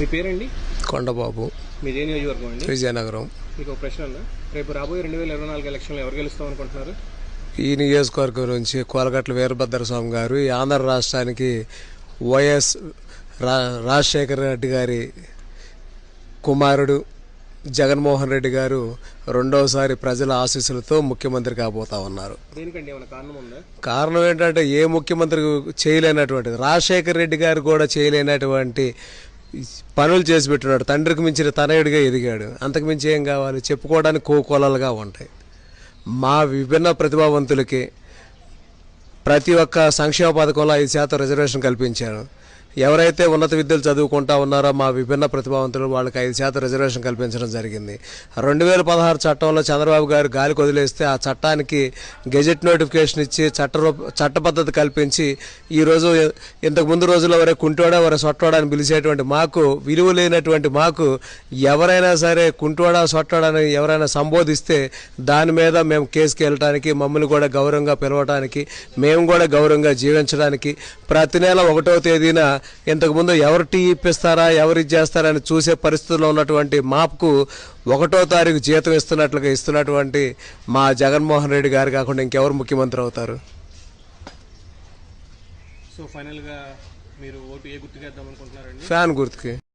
మీ పేరండి? కొండబాబు. మీది ఏ నియోజకవర్గం అండి? విజయనగరం. మీకు ఒక ప్రశ్న ఉందా రేపు రాబోయే రెండు వేల ఇరవై నాలుగు ఎలక్షన్లో ఎవరు గెలుస్తాం అనుకుంటున్నారు ఈ నియోజకవర్గం నుంచి కోలగట్ల వీరభద్ర స్వామి గారు ఈ ఆంధ్ర రాష్ట్రానికి వైఎస్ రా రాజశేఖర రెడ్డి గారి కుమారుడు జగన్మోహన్ రెడ్డి గారు రెండవసారి ప్రజల ఆశీస్సులతో ముఖ్యమంత్రి కాబోతా ఉన్నారు. కారణం ఏంటంటే ఏ ముఖ్యమంత్రి చేయలేనటువంటిది రాజశేఖర రెడ్డి గారు కూడా చేయలేనటువంటి పనులు చేసి పెట్టున్నాడు తండ్రికి మించిన తనయుడిగా ఎదిగాడు. అంతకు మించి ఏం కావాలి? చెప్పుకోవడానికి కోకోలలుగా ఉంటాయి. మా విభిన్న ప్రతిభావంతులకి ప్రతి ఒక్క సంక్షేమ పథకంలో ఐదు శాతం రిజర్వేషన్ కల్పించారు. ఎవరైతే ఉన్నత విద్యలు చదువుకుంటా ఉన్నారో మా విభిన్న ప్రతిభావంతులు వాళ్ళకి ఐదు శాతం రిజర్వేషన్ కల్పించడం జరిగింది. రెండు వేల పదహారు చట్టంలో చంద్రబాబు గారు గాలికి వదిలేస్తే ఆ చట్టానికి గెజెట్ నోటిఫికేషన్ ఇచ్చి చట్ట రూప- చట్ట పద్ధతి కల్పించి ఈరోజు ఇంతకు ముందు రోజుల్లో వరే కుంటోడా వరే సొట్టోడా అని పిలిచేటువంటి మాకు విలువ లేనటువంటి మాకు ఎవరైనా సరే కుంటోడా సొట్టోడా అని ఎవరైనా సంబోధిస్తే దాని మీద మేము కేసుకి వెళ్ళటానికి మమ్మల్ని కూడా గౌరవంగా పిలవటానికి మేము కూడా గౌరవంగా జీవించడానికి ప్రతి నెల ఒకటో తేదీన ఇంతకుముందు ఎవరు టీ ఇప్పిస్తారా ఎవరు చేస్తారా అని చూసే పరిస్థితుల్లో ఉన్నటువంటి మాకు ఒకటో తారీఖు జీతం ఇస్తున్నట్లుగా ఇస్తున్నటువంటి మా జగన్మోహన్ రెడ్డి గారు కాకుండా ఇంకెవరు ముఖ్యమంత్రి అవుతారు? సో ఫైనల్గా మీరు ఓటు ఏ గుర్తుకేద్దాం అనుకుంటున్నారండి ఫ్యాన్ గుర్తుకి.